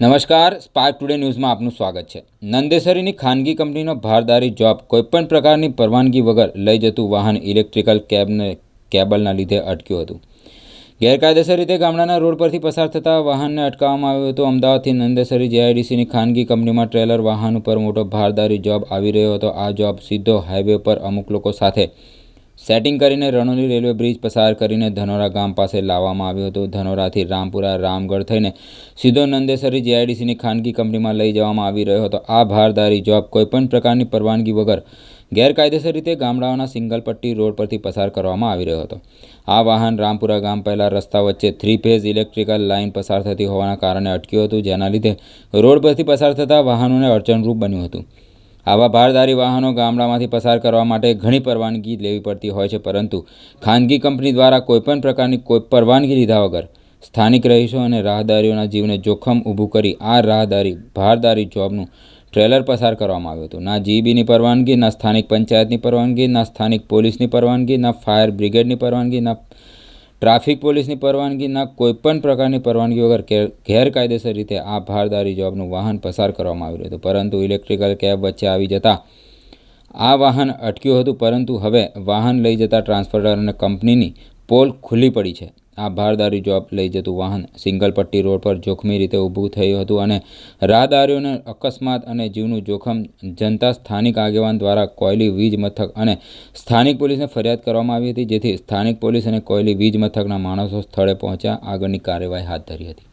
નમસ્કાર spark today ન્યૂઝમાં આપનું સ્વાગત છે. નંદેસરીની ખાનગી કંપનીનો ભારદારી જોબ કોઈપણ પ્રકારની પરવાનગી વગર લઈ જતું વાહન ઇલેક્ટ્રિકલ કેબને કેબલના લીધે અટક્યું હતું. ગેરકાયદેસર રીતે ગામડાના રોડ પરથી પસાર થતા વાહનને અટકાવવામાં આવ્યું હતું. અમદાવાદથી નંદેસરી જેઆઈડીસીની ખાનગી કંપનીમાં ટ્રેલર વાહન ઉપર મોટો ભારદારી જોબ આવી રહ્યો હતો. આ જોબ સીધો હાઈવે પર અમુક લોકો સાથે સેટિંગ કરીને રણોલી રેલવે બ્રિજ પસાર કરીને ધનોરા ગામ પાસે લાવવામાં આવ્યું હતું. ધનોરાથી રામપુરા, રામગઢ થઈને સીધો નંદેસરી જીઆઈડીસીની ખાનગી કંપનીમાં લઈ જવામાં આવી રહ્યો હતો. આ ભારદારી જોબ કોઈપણ પ્રકારની પરવાનગી વગર ગેરકાયદેસર રીતે ગામડાઓના સિંગલ પટ્ટી રોડ પરથી પસાર કરવામાં આવી રહ્યો હતો. આ વાહન રામપુરા ગામ પહેલાં રસ્તા વચ્ચે થ્રી ફેઝ ઇલેક્ટ્રિકલ લાઇન પસાર થતી હોવાના કારણે અટક્યું હતું. જેના લીધે રોડ પરથી પસાર થતા વાહનોને અડચણરૂપ બન્યું હતું. આવા ભારદારી વાહનો ગામડામાંથી પસાર કરવા માટે ઘણી પરવાનગી લેવી પડતી હોય છે, પરંતુ ખાનગી કંપની દ્વારા કોઈપણ પ્રકારની કોઈ પરવાનગી લીધા વગર સ્થાનિક રહીશો અને રાહદારીઓના જીવને જોખમ ઊભું કરી આ રાહદારી, ભારદારી જોબનું ટ્રેલર પસાર કરવામાં આવ્યું હતું. ના જીબીની પરવાનગી, ના સ્થાનિક પંચાયતની પરવાનગી, ના સ્થાનિક પોલીસની પરવાનગી, ના ફાયર બ્રિગેડની પરવાનગી, ના ટ્રાફિક પોલીસની પરવાનગીના કોઈપણ પ્રકારની પરવાનગી વગર ગેરકાયદેસર રીતે આ ભારદારી જોબનું વાહન પસાર કરવામાં આવ્યું હતું. પરંતુ ઇલેક્ટ્રિકલ કેબ વચ્ચે આવી જતાં આ વાહન અટક્યું હતું. પરંતુ હવે વાહન લઈ જતા ટ્રાન્સપોર્ટર અને કંપનીની પોલ ખુલ્લી પડી છે. આ ભારદારી જોબ લઈ જતું વાહન સિંગલ પટ્ટી રોડ પર જોખમી રીતે ઊભું થયું હતું અને રાહદારીઓને અકસ્માત અને જીવનું જોખમ જનતા સ્થાનિક આગેવાન દ્વારા કોયલી વીજ મથક અને સ્થાનિક પોલીસને ફરિયાદ કરવામાં આવી હતી, જેથી સ્થાનિક પોલીસ અને કોયલી વીજ મથકના માણસો સ્થળે પહોંચ્યા. આગળની કાર્યવાહી હાથ ધરી હતી.